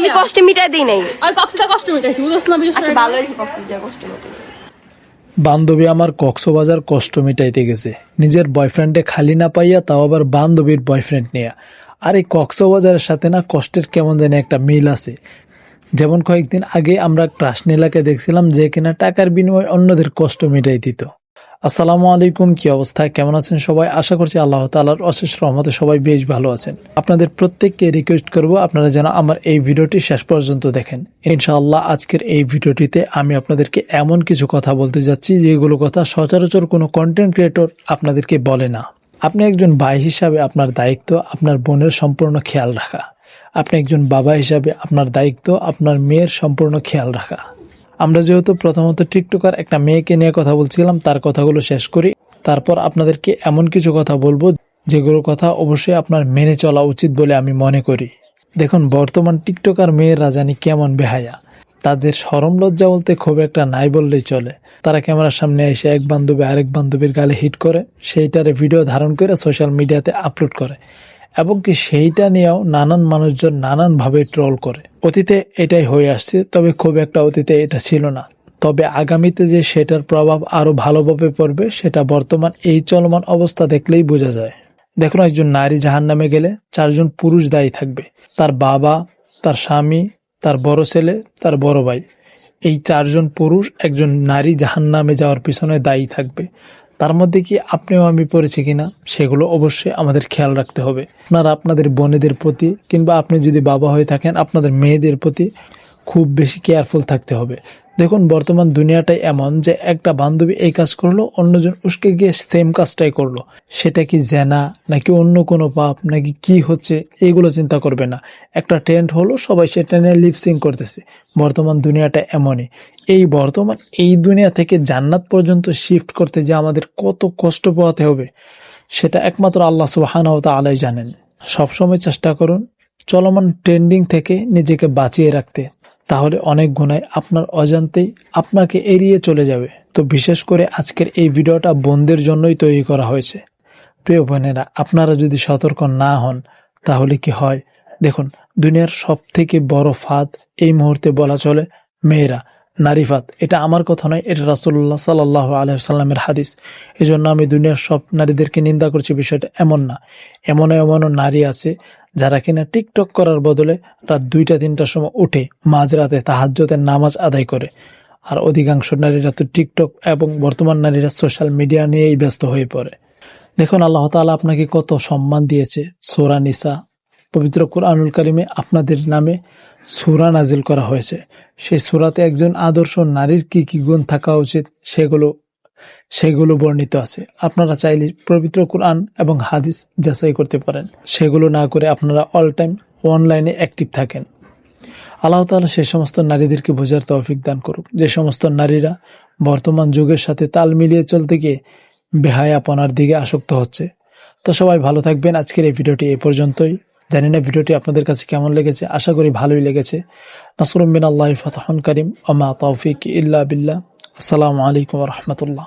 আমি কষ্ট মিটাই দিই নাই। আর কক্সিটা কষ্ট মিটাইছি? বুঝছ না বুঝছ আচ্ছা ভালো হয়েছে যা কষ্ট মিটাইছে। বান্ধবী আমার কক্সবাজার কষ্ট মিটাইতে গেছে। নিজের বয়ফ্রেন্ডে খালি না পাইয়া তাও আবার বান্ধবীর বয়ফ্রেন্ড নিয়ে। আর এই কক্সবাজারের সাথে না কষ্টের কেমন যেন একটা মিল আছে। যেমন কয়েকদিন আগে আমরা ক্রাশনীলাকে দেখছিলাম যে কিনা টাকার বিনিময়ে অন্যদের কষ্ট মিটাই দিত আসসালামু আলাইকুম, কি অবস্থা? কেমন আছেন সবাই? আশা করছি আল্লাহ তালার অশেষ রহমতে সবাই বেশ ভালো আছেন। আপনাদের প্রত্যেককে রিকোয়েস্ট করব আপনারা যেন আমার এই ভিডিওটি শেষ পর্যন্ত দেখেন। ইনশাআল্লাহ আজকের এই ভিডিওটিতে আমি আপনাদেরকে এমন কিছু কথা বলতে যাচ্ছি, যেগুলো কথা সচরাচর কোনো কন্টেন্ট ক্রিয়েটর আপনাদেরকে বলে না। আপনি একজন ভাই হিসাবে আপনার দায়িত্ব আপনার বোনের সম্পূর্ণ খেয়াল রাখা। আপনি একজন বাবা হিসাবে আপনার দায়িত্ব আপনার মেয়ের সম্পূর্ণ খেয়াল রাখা। আমরা যেহেতু প্রথমত টিকটকার একটা মেয়েকে নিয়ে কথা বলছিলাম, তার কথাগুলো শেষ করি। তারপর আপনাদেরকে এমন কিছু কথা বলব যেগুলো কথা অবশ্যই আপনার মেনে চলা উচিত বলে আমি মনে করি। দেখুন, বর্তমান টিকটকার মেয়েরা জানি কেমন বেহায়া। তাদের সরম লজ্জা বলতে খুব একটা নাই বললেই চলে। তারা ক্যামেরার সামনে এসে এক বান্ধবী আরেক বান্ধবীর গালে হিট করে, সেইটারে ভিডিও ধারণ করে সোশ্যাল মিডিয়াতে আপলোড করে। এবং কি সেইটা নিয়েও নানান মানুষজন নানানভাবে ট্রল করে। অতীতে এটাই হয়ে আসছে, তবে খুব একটা অতীতে এটা ছিল না। তবে আগামীতে যে সেটার প্রভাব আরও ভালোভাবে পড়বে, সেটা বর্তমান এই চলমান অবস্থা দেখলেই বোঝা যায়। দেখুন, একজন নারী জাহান নামে গেলে চারজন পুরুষ দায়ী থাকবে। তার বাবা, তার স্বামী, তার বড় ছেলে, তার বড় ভাই। এই চারজন পুরুষ একজন নারী জাহান নামে যাওয়ার পিছনে দায়ী থাকবে। তার মধ্যে কি আপনিও আমি পড়েছি কিনা, সেগুলো অবশ্যই আমাদের খেয়াল রাখতে হবে। আপনারা আপনাদের বোনেদের প্রতি কিংবা আপনি যদি বাবা হয়ে থাকেন, আপনাদের মেয়েদের প্রতি খুব বেশি কেয়ারফুল থাকতে হবে। দেখুন, বর্তমান দুনিয়াটাই এমন যে একটা বান্ধবী এই কাজ করল, অন্যজন উস্কে গিয়ে সেম কাজটাই করল। সেটা কি জেনা, নাকি অন্য কোনো পাপ, নাকি কি হচ্ছে এইগুলো চিন্তা করবে না। একটা ট্রেন্ড হলো, সবাই সেটা নিয়ে লিপসিং করতেছে। বর্তমান দুনিয়াটা এমনই। এই বর্তমান, এই দুনিয়া থেকে জান্নাত পর্যন্ত শিফট করতে যে আমাদের কত কষ্ট পোহাতে হবে, সেটা একমাত্র আল্লাহ সুবাহানাও আলাই জানেন। সবসময় চেষ্টা করুন, চলমান ট্রেন্ডিং থেকে নিজেকে বাঁচিয়ে রাখতে। তাহলে অনেক গুণায় আপনার অজান্তেই আপনাকে এড়িয়ে চলে যাবে। তো বিশেষ করে আজকের এই ভিডিওটা বন্ধের জন্যই তৈরি করা হয়েছে। প্রিয় বোনেরা, আপনারা যদি সতর্ক না হন, তাহলে কি হয়? দেখুন, দুনিয়ার সব থেকে বড় ফাঁদ এই মুহূর্তে বলা চলে মেয়েরা। নারীফাত। এটা আমার কথা নয়, এটা রাসুল্লাহ সাল্লাহ আলহামের হাদিস। এই জন্য আমি দুনিয়ার সব নারীদেরকে নিন্দা করছি, বিষয়টা এমন না। এমন এমনও নারী আছে যারা কিনা টিকটক করার বদলে রাত দুইটা, তিনটার সময় উঠে মাঝরাতে তাহাজ্যতের নামাজ আদায় করে। আর অধিকাংশ নারীরা তো টিকটক এবং বর্তমান নারীরা সোশ্যাল মিডিয়া নিয়েই ব্যস্ত হয়ে পড়ে। দেখুন, আল্লাহ তাআলা আপনাকে কত সম্মান দিয়েছে। সোরা নিসা, পবিত্র কুরআনুল কারিমে আপনাদের নামে সুরা নাজিল করা হয়েছে। সেই সুরাতে একজন আদর্শ নারীর কি কি গুণ থাকা উচিত সেগুলো সেগুলো বর্ণিত আছে। আপনারা চাইলে পবিত্র কোরআন এবং হাদিস যাচাই করতে পারেন। সেগুলো না করে আপনারা অল টাইম অনলাইনে অ্যাক্টিভ থাকেন। আল্লাহ তাআলা সে সমস্ত নারীদেরকে বোঝার তৌফিক দান করুক। যে সমস্ত নারীরা বর্তমান যুগের সাথে তাল মিলিয়ে চলতে গিয়ে বেহায়াপনার দিকে আসক্ত হচ্ছে। তো সবাই ভালো থাকবেন। আজকের এই ভিডিওটি এ পর্যন্তই। জানি না ভিডিওটি আপনাদের কাছে কেমন লেগেছে, আশা করি ভালোই লেগেছে। নাসরুম বিন আল্লাহ ফতাহন করিম আমা তৌফিক ইল্লা বিল্লাহ। আসসালামু আলাইকুম রহমতুল্লাহ।